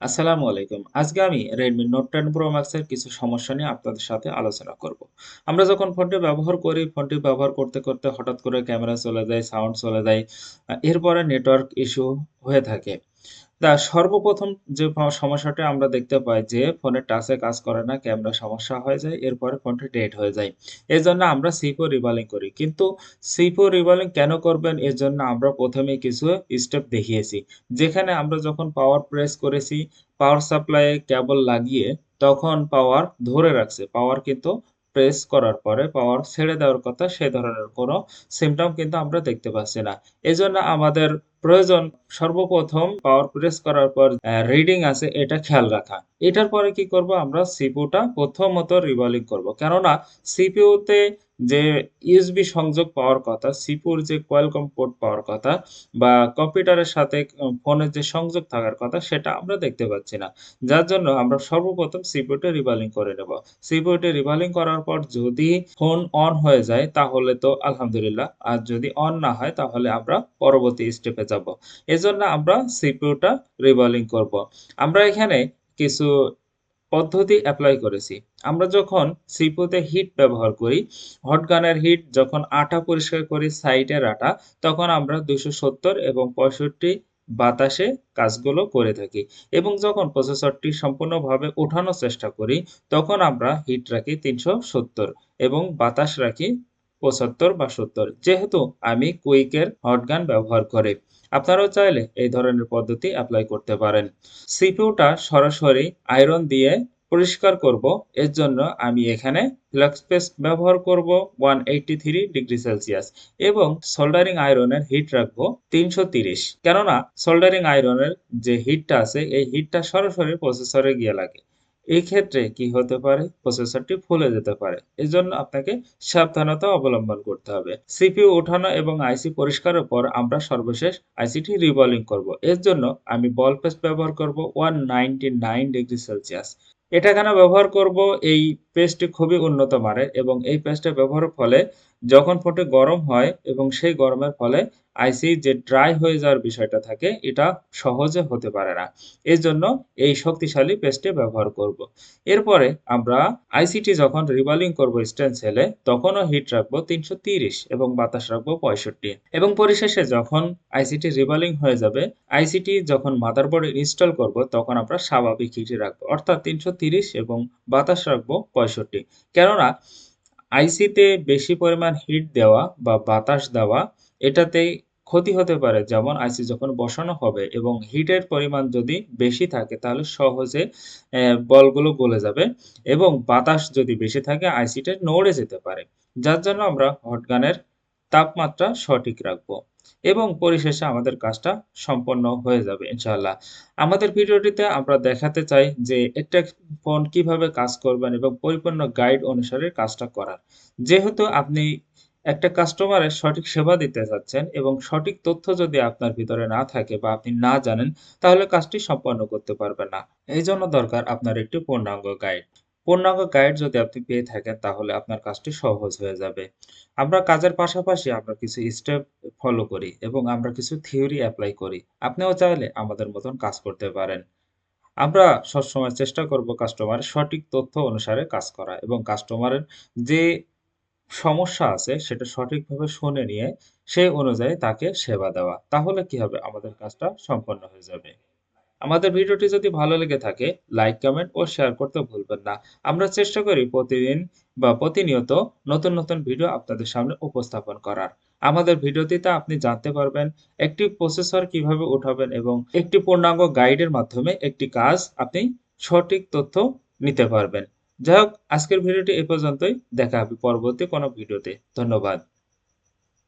আসসালামু আলাইকুম। আজকে আমি রেডমি নোট টেন প্রো ম্যাক্সের কিছু সমস্যা নিয়ে আপনাদের সাথে আলোচনা করব। আমরা যখন ফোনটি ব্যবহার করি, ফোনটি ব্যবহার করতে, করতে হঠাৎ করে ক্যামেরা চলে যায়, সাউন্ড চলে যায়। এরপরে নেটওয়ার্ক ইস্যু হয়ে থাকে। তা সর্বপ্রথম যে সমস্যাটা আমরা দেখতে পাই যে ফোনের টাচে কাজ করে না, ক্যামেরা সমস্যা হয়ে যায়, এরপরে ফোনটি ডেড হয়ে যায়। এর জন্য আমরা সিপো রিবালিং করি। কিন্তু সিপো রিবালিং কেন করবেন? এজন্য আমরা প্রথমে কিছু স্টেপ দেখিয়েছি। যেখানে আমরা যখন পাওয়ার প্রেস করেছি, পাওয়ার সাপ্লাইয়ে কেবল লাগিয়ে তখন পাওয়ার ধরে রাখছে। পাওয়ার কিন্তু প্রেস করার পরে পাওয়ার ছেড়ে দেওয়ার কথা সে ধরনের কোনো সিমটম কিন্তু আমরা দেখতে পাচ্ছি না। এজন্য আমাদের প্রয়োজন সর্বপ্রথম পাওয়ার প্রেস করার পর রিডিং আছে এটা খেয়াল রাখা। এটার পরে কি করব? আমরা CPU-টা প্রথমত রিবলিং করব। কেননা CPU-তে যে USB সংযোগ পাওয়ার কথা, CPU-র যে Qualcomm পোর্ট পাওয়ার কথা বা কম্পিউটারের সাথে ফোনের যে সংযোগ থাকার কথা সেটা আমরা দেখতে পাচ্ছি না। যার জন্য আমরা সর্বপ্রথম CPU-টা রিবালিং করে নেব। CPU-টা রিবালিং করার পর যদি ফোন অন হয়ে যায় তাহলে তো আলহামদুলিল্লাহ। আর যদি অন না হয় তাহলে আমরা পরবর্তী স্টেপে যাব। এজন্য আমরা CPU-টা রিবালিং করব। আমরা এখানে কিছু পদ্ধতি এপ্লাই করেছি। আমরা যখন CPU-তে হিট ব্যবহার করি, হট গানের হিট যখন আটা পরিষ্কার করি সাইডের আটা, তখন আমরা ২৭০ এবং ৬৫ বাতাসে কাজগুলো করে থাকি। এবং যখন প্রসেসরটি সম্পূর্ণভাবে ওঠানোর চেষ্টা করি, তখন আমরা হিট রাখি ৩৭০ এবং বাতাস রাখি ৭৫ বা ৭০ যেহেতু আমি কুইকের হটগান ব্যবহার করি। আপনারাও চাইলে এই ধরনের পদ্ধতি এপ্লাই করতে পারেন। CPU-টা সরাসরি আয়রন দিয়ে পরিষ্কার করব। এর জন্য আমি এখানে ফ্লাক্স পেস্ট ব্যবহার করব 183 ডিগ্রি সেলসিয়াস এবং সোল্ডারিং আয়রনের হিট রাখব ৩৩০ কেননা সোল্ডারিং আয়রনের যে হিটটা আছে, এই হিটটা সরাসরি প্রসেসরে গিয়ে লাগে। এই ক্ষেত্রে কি হতে পারে? প্রসেসরটি ফুলে যেতে পারে। এজন্য আপনাকে সাবধানতা অবলম্বন করতে হবে। সিপিউ ওঠানো এবং আইসি পরিষ্কারের পর আমরা সর্বশেষ আইসিটি রিবলিং করব। এর জন্য আমি বল পেস্ট ব্যবহার করব 199 ডিগ্রি সেলসিয়াস। এটা কেন ব্যবহার করব? এই পেস্টটি খুবই উন্নত মানের এবং এই পেস্টটা ব্যবহারের ফলে যখন ফোনটি গরম হয় এবং সেই গরমের ফলে আইসি যে ড্রাই হয়ে যাওয়ার বিষয়টা থাকে এটা সহজে হতে পারে না। এজন্য এই শক্তিশালী পেস্টটি ব্যবহার করব। এরপরে আমরা আইসিটি যখন রিবলিং করব স্টেনসিলে তখনও হিট রাখব ৩৩০ এবং বাতাস রাখব ৬৫ এবং পরিশেষে যখন আইসিটি রিবলিং হয়ে যাবে, আইসিটি যখন মাদারবোর্ডে ইনস্টল করব তখন আমরা স্বাভাবিক হিটে রাখব। অর্থাৎ ৩৩০ এবং বাতাস রাখব ৬৫ কেননা আইসিতে বেশি পরিমাণ হিট দেওয়া বা বাতাস দেওয়া এটাতে ক্ষতি হতে পারে। যেমন আইসি যখন বসানো হবে এবং হিটের পরিমাণ যদি বেশি থাকে, তাহলে সহজে বলগুলো গলে যাবে এবং বাতাস যদি বেশি থাকে আইসিটা নড়ে যেতে পারে। যার জন্য আমরা হট গানের তাপমাত্রা সঠিক রাখব এবং পরিশেষে আমাদের কাজটা সম্পন্ন হয়ে যাবে, ইনশাআল্লাহ। আমাদের ভিডিওটিতে আমরা দেখাতে চাই যে একটা ফোন কীভাবে কাজ করবেন এবং পরিপূর্ণ গাইড অনুসারে কাজটা করার। যেহেতু আপনি একটা কাস্টমারের সঠিক সেবা দিতে চাচ্ছেন এবং সঠিক তথ্য যদি আপনার ভিতরে না থাকে বা আপনি না জানেন, তাহলে কাজটি সম্পন্ন করতে পারবেন না। এই জন্য দরকার আপনার একটি পূর্ণাঙ্গ গাইড। পূর্ণাঙ্গ গাইড যদি আপনি পেয়ে থাকেন, তাহলে আপনার কাজটি সহজ হয়ে যাবে। আমরা কাজের পাশাপাশি আমরা কিছু স্টেপ ফলো করি এবং আমরা কিছু থিওরি এপ্লাই করি। আপনিও চাইলে আমাদের মতন কাজ করতে পারেন। আমরা সবসময় চেষ্টা করব কাস্টমারের সঠিক তথ্য অনুসারে কাজ করা এবং কাস্টমারের যে সমস্যা আছে, সেটা সঠিকভাবে শুনে নিয়ে সেই অনুযায়ী তাকে সেবা দেওয়া। তাহলে কি হবে? আমাদের কাজটা সম্পন্ন হয়ে যাবে। আমাদের ভিডিওটি যদি ভালো লেগে থাকে লাইক, কমেন্ট ও শেয়ার করতে ভুলবেন না। আমরা চেষ্টা করি প্রতিদিন বা প্রতিনিয়ত নতুন, নতুন ভিডিও আপনাদের সামনে উপস্থাপন করার। আমাদের ভিডিওটিতে আপনি জানতে পারবেন একটি প্রসেসর কীভাবে উঠাবেন এবং একটি পূর্ণাঙ্গ গাইডের মাধ্যমে একটি কাজ আপনি সঠিক তথ্য নিতে পারবেন। যাই হোক আজকের ভিডিওটি এ পর্যন্তই। দেখা হবে পরবর্তী কোনো ভিডিওতে। ধন্যবাদ।